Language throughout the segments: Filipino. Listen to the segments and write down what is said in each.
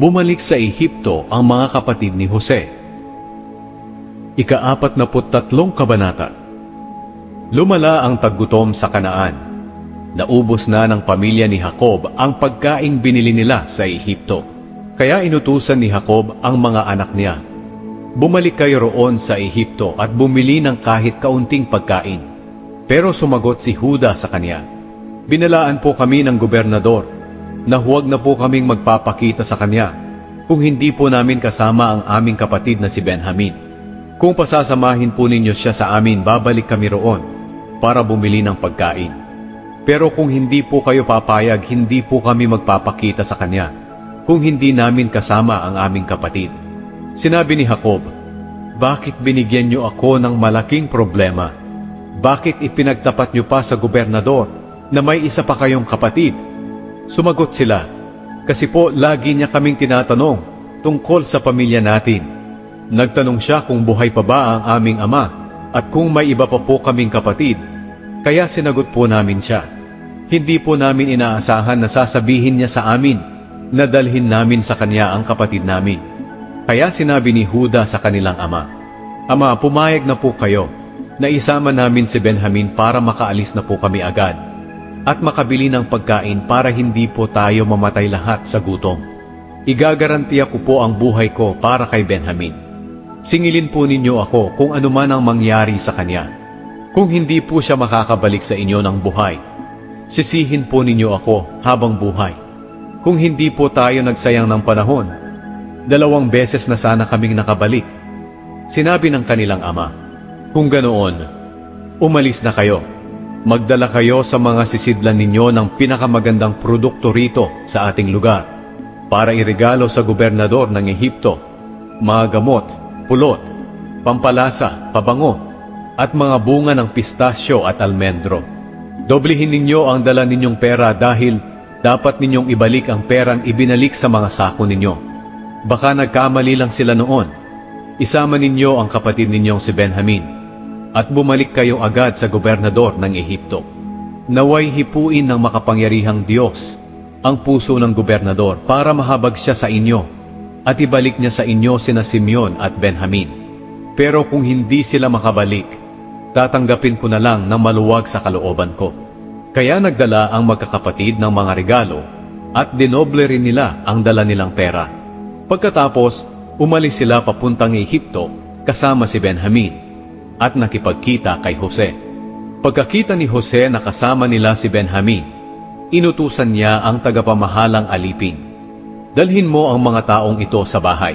Bumalik sa Ehipto ang mga kapatid ni Jose. Ikaapat na tatlong kabanata. Lumala ang taggutom sa Kanaan. Naubos na ng pamilya ni Jacob ang pagkaing binili nila sa Ehipto. Kaya inutusan ni Jacob ang mga anak niya. Bumalik kayo roon sa Ehipto at bumili ng kahit kaunting pagkain. Pero sumagot si Huda sa kanya. Binalaan po kami ng gobernador na huwag na po kaming magpapakita sa kanya kung hindi po namin kasama ang aming kapatid na si Benjamin. Kung pasasamahin po ninyo siya sa amin, babalik kami roon para bumili ng pagkain. Pero kung hindi po kayo papayag, hindi po kami magpapakita sa kanya kung hindi namin kasama ang aming kapatid. Sinabi ni Jacob, Bakit binigyan niyo ako ng malaking problema? Bakit ipinagtapat niyo pa sa gobernador na may isa pa kayong kapatid? Sumagot sila, Kasi po lagi niya kaming tinatanong tungkol sa pamilya natin. Nagtanong siya kung buhay pa ba ang aming ama at kung may iba pa po kaming kapatid. Kaya sinagot po namin siya. Hindi po namin inaasahan na sasabihin niya sa amin na dalhin namin sa kanya ang kapatid namin. Kaya sinabi ni Huda sa kanilang ama, Ama, pumayag na po kayo na isama namin si Benjamin para makaalis na po kami agad at makabili ng pagkain para hindi po tayo mamatay lahat sa gutom. Igagarantiya ko po ang buhay ko para kay Benjamin. Singilin po ninyo ako kung ano man ang mangyari sa kanya. Kung hindi po siya makakabalik sa inyo ng buhay, sisihin po ninyo ako habang buhay. Kung hindi po tayo nagsayang ng panahon, dalawang beses na sana kaming nakabalik. Sinabi ng kanilang ama, Kung ganoon, umalis na kayo. Magdala kayo sa mga sisidlan ninyo ng pinakamagandang produkto rito sa ating lugar para iregalo sa gobernador ng Ehipto, mga gamot, pulot, pampalasa, pabango, at mga bunga ng pistasyo at almendro. Doblihin ninyo ang dala ninyong pera dahil dapat ninyong ibalik ang perang ibinalik sa mga sako ninyo. Baka nagkamali lang sila noon. Isama ninyo ang kapatid ninyong si Benjamin at bumalik kayo agad sa gobernador ng Ehipto. Naway hipuin ng makapangyarihang Diyos ang puso ng gobernador para mahabag siya sa inyo at ibalik niya sa inyo sina Simeon at Benjamin. Pero kung hindi sila makabalik, tatanggapin ko na lang ng maluwag sa kalooban ko. Kaya nagdala ang magkakapatid ng mga regalo at dinoble rin nila ang dala nilang pera. Pagkatapos, umalis sila papuntang Ehipto kasama si Benjamin at nakipagkita kay Jose. Pagkakita ni Jose na kasama nila si Benjamin, inutusan niya ang tagapamahalang alipin. Dalhin mo ang mga taong ito sa bahay.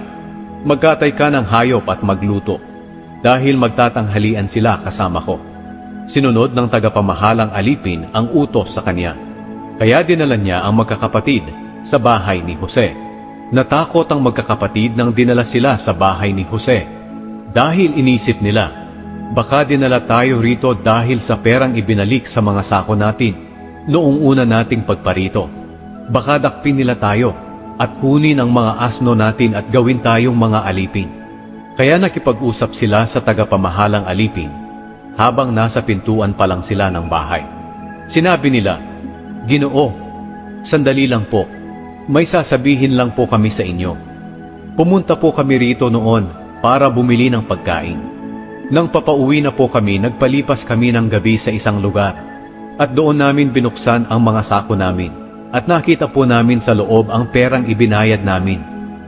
Magkatay ka ng hayop at magluto, dahil magtatanghalian sila kasama ko. Sinunod ng tagapamahalang alipin ang utos sa kanya. Kaya dinala niya ang magkakapatid sa bahay ni Jose. Natakot ang magkakapatid nang dinala sila sa bahay ni Jose. Dahil inisip nila, baka dinala tayo rito dahil sa perang ibinalik sa mga sako natin noong una nating pagparito. Baka dakpin nila tayo at kunin ang mga asno natin at gawin tayong mga alipin. Kaya nakipag-usap sila sa tagapamahalang alipin habang nasa pintuan pa lang sila ng bahay. Sinabi nila, Ginoo, sandali lang po, may sasabihin lang po kami sa inyo. Pumunta po kami rito noon para bumili ng pagkain. Nang papauwi na po kami, nagpalipas kami ng gabi sa isang lugar at doon namin binuksan ang mga sako namin at nakita po namin sa loob ang perang ibinayad namin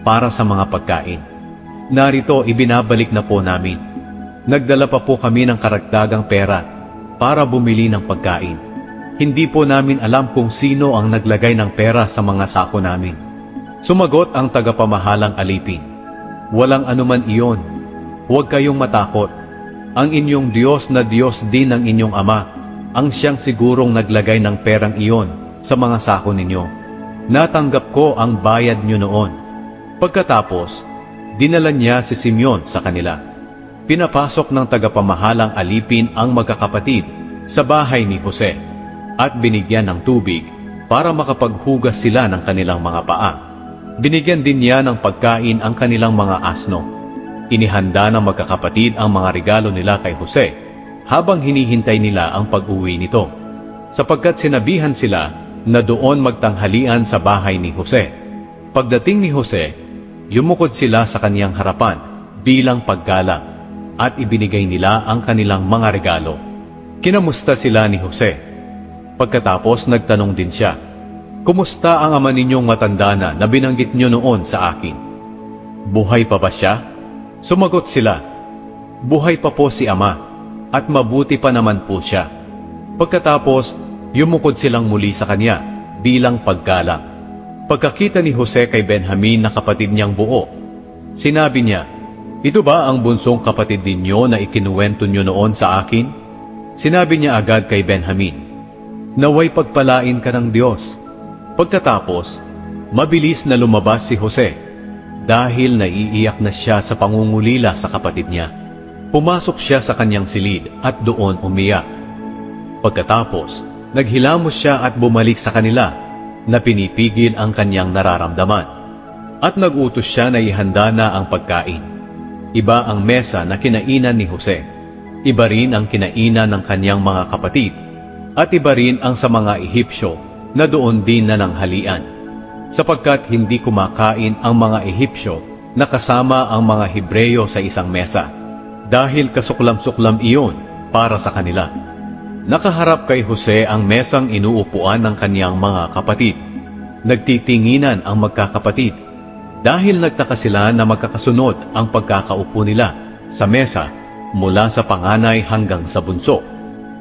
para sa mga pagkain. Narito ibinabalik na po namin. Nagdala pa po kami ng karagdagang pera para bumili ng pagkain. Hindi po namin alam kung sino ang naglagay ng pera sa mga sako namin. Sumagot ang tagapamahalang alipin. Walang anuman iyon. Huwag kayong matakot. Ang inyong Diyos na Diyos din ng inyong Ama, ang siyang sigurong naglagay ng perang iyon sa mga sako ninyo. Natanggap ko ang bayad nyo noon. Pagkatapos, dinala niya si Simeon sa kanila. Pinapasok ng tagapamahalang alipin ang magkakapatid sa bahay ni Jose at binigyan ng tubig para makapaghugas sila ng kanilang mga paa. Binigyan din niya ng pagkain ang kanilang mga asno. Inihanda ng magkakapatid ang mga regalo nila kay Jose habang hinihintay nila ang pag-uwi nito. Sapagkat sinabihan sila na doon magtanghalian sa bahay ni Jose. Pagdating ni Jose, yumukod sila sa kaniyang harapan bilang paggalang at ibinigay nila ang kanilang mga regalo. Kinamusta sila ni Jose. Pagkatapos nagtanong din siya, Kumusta ang ama ninyong matanda na na binanggit niyo noon sa akin? Buhay pa ba siya? Sumagot sila, Buhay pa po si ama, at mabuti pa naman po siya. Pagkatapos, yumukod silang muli sa kanya bilang paggalang. Pagkakita ni Jose kay Benjamin na kapatid niyang buo, sinabi niya, Ito ba ang bunsong kapatid ninyo na ikinuwento niyo noon sa akin? Sinabi niya agad kay Benjamin, Naway pagpalain ka ng Diyos. Pagkatapos, mabilis na lumabas si Jose dahil naiiyak na siya sa pangungulila sa kapatid niya. Pumasok siya sa kanyang silid at doon umiyak. Pagkatapos, naghilamos siya at bumalik sa kanila na pinipigil ang kanyang nararamdaman. At nagutos siya na ihanda na ang pagkain. Iba ang mesa na kinainan ni Jose. Iba rin ang kinainan ng kanyang mga kapatid. At iba rin ang sa mga Ehipsyo na doon din na nanghalian. Sapagkat hindi kumakain ang mga Ehipsyo na kasama ang mga Hebreyo sa isang mesa. Dahil kasuklam-suklam iyon para sa kanila. Nakaharap kay Jose ang mesang inuupuan ng kanyang mga kapatid. Nagtitinginan ang magkakapatid dahil nagtaka sila na magkakasunod ang pagkakaupo nila sa mesa mula sa panganay hanggang sa bunso.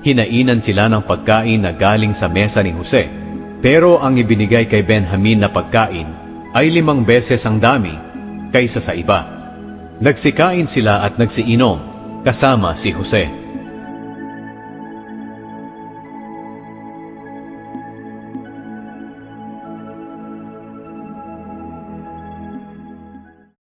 Hinainan sila ng pagkain na galing sa mesa ni Jose. Pero ang ibinigay kay Benjamin na pagkain ay limang beses ang dami kaysa sa iba. Nagsikain sila at nagsiinom kasama si Jose.